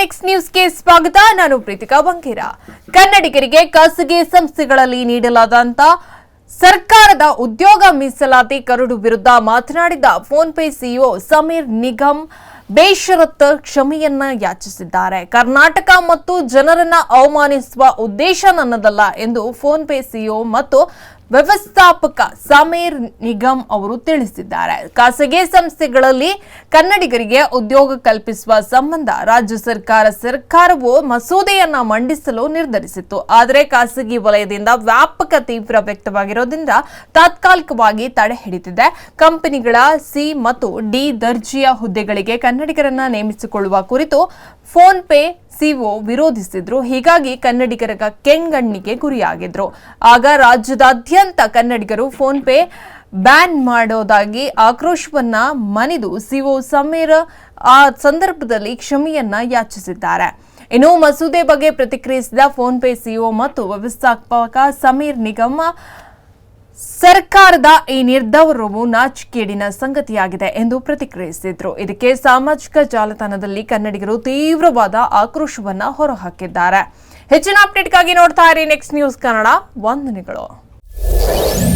Next ನ್ಯೂಸ್ಗೆ ಸ್ವಾಗತ. ನಾನು ಪ್ರೀತಿಕಾ ಬಂಕೇರ. ಕನ್ನಡಿಗರಿಗೆ ಖಾಸಗಿ ಸಂಸ್ಥೆಗಳಲ್ಲಿ ನೀಡಲಾದಂತ ಸರ್ಕಾರದ ಉದ್ಯೋಗ ಮೀಸಲಾತಿ ಕರಡು ವಿರುದ್ಧ ಮಾತನಾಡಿದ PhonePe CEO Sameer Nigam ಬೇಷರತ್ ಕ್ಷಮೆಯನ್ನ ಯಾಚಿಸಿದ್ದಾರೆ. ಕರ್ನಾಟಕ ಮತ್ತು ಜನರನ್ನ ಅವಮಾನಿಸುವ ಉದ್ದೇಶ ನನ್ನದಲ್ಲ ಎಂದು ಫೋನ್ ಪೇ ಸಿಇಒ ಮತ್ತು ವ್ಯವಸ್ಥಾಪಕ ಸಮೀರ್ ನಿಗಮ್ ಅವರು ತಿಳಿಸಿದ್ದಾರೆ. ಖಾಸಗಿ ಸಂಸ್ಥೆಗಳಲ್ಲಿ ಕನ್ನಡಿಗರಿಗೆ ಉದ್ಯೋಗ ಕಲ್ಪಿಸುವ ಸಂಬಂಧ ರಾಜ್ಯ ಸರ್ಕಾರ ಸರ್ಕಾರವು ಮಸೂದೆಯನ್ನ ಮಂಡಿಸಲು ನಿರ್ಧರಿಸಿತ್ತು. ಆದರೆ ಖಾಸಗಿ ವಲಯದಿಂದ ವ್ಯಾಪಕ ತೀವ್ರ ವ್ಯಕ್ತವಾಗಿರೋದ್ರಿಂದ ತಾತ್ಕಾಲಿಕವಾಗಿ ತಡೆ ಹಿಡಿದಿದೆ. ಕಂಪನಿಗಳ ಸಿ ಮತ್ತು ಡಿ ದರ್ಜೆಯ ಹುದ್ದೆಗಳಿಗೆ ಕನ್ನಡಿಗರನ್ನ ನೇಮಿಸಿಕೊಳ್ಳುವ ಕುರಿತು ಫೋನ್ ಪೇ ಸಿಒ ವಿರೋಧಿಸಿದ್ರು. ಹೀಗಾಗಿ ಕನ್ನಡಿಗರ ಕೆಂಗಣ್ಣಿಗೆ ಗುರಿಯಾಗಿದ್ರು. ಆಗ ರಾಜ್ಯದಾದ್ಯಂತ ಕನ್ನಡಿಗರು ಫೋನ್ ಪೇ ಬ್ಯಾನ್ ಮಾಡೋದಾಗಿ ಆಕ್ರೋಶವನ್ನ ಮನಿದು ಸಿಒ ಸಮೀರ್ ಆ ಸಂದರ್ಭದಲ್ಲಿ ಕ್ಷಮೆಯನ್ನ ಯಾಚಿಸಿದ್ದಾರೆ. ಇನ್ನು ಮಸೂದೆ ಬಗ್ಗೆ ಪ್ರತಿಕ್ರಿಯಿಸಿದ ಫೋನ್ ಪೇ ಸಿಒ ಮತ್ತು ವ್ಯವಸ್ಥಾಪಕ ಸಮೀರ್ ನಿಗಮ, ಸರ್ಕಾರದ ಈ ನಿರ್ಧಾರವು ನಾಚಿಕೇಡಿನ ಸಂಗತಿಯಾಗಿದೆ ಎಂದು ಪ್ರತಿಕ್ರಿಯಿಸಿದ್ರು. ಇದಕ್ಕೆ ಸಾಮಾಜಿಕ ಜಾಲತಾಣದಲ್ಲಿ ಕನ್ನಡಿಗರು ತೀವ್ರವಾದ ಆಕ್ರೋಶವನ್ನ ಹೊರಹಾಕಿದ್ದಾರೆ. ಹೆಚ್ಚಿನ ಅಪ್ಡೇಟ್ಗಾಗಿ ನೋಡ್ತಾ ಇರಿ ನೆಕ್ಸ್ಟ್ ನ್ಯೂಸ್ ಕನ್ನಡ ವಂದನೆಗಳು. Thank you.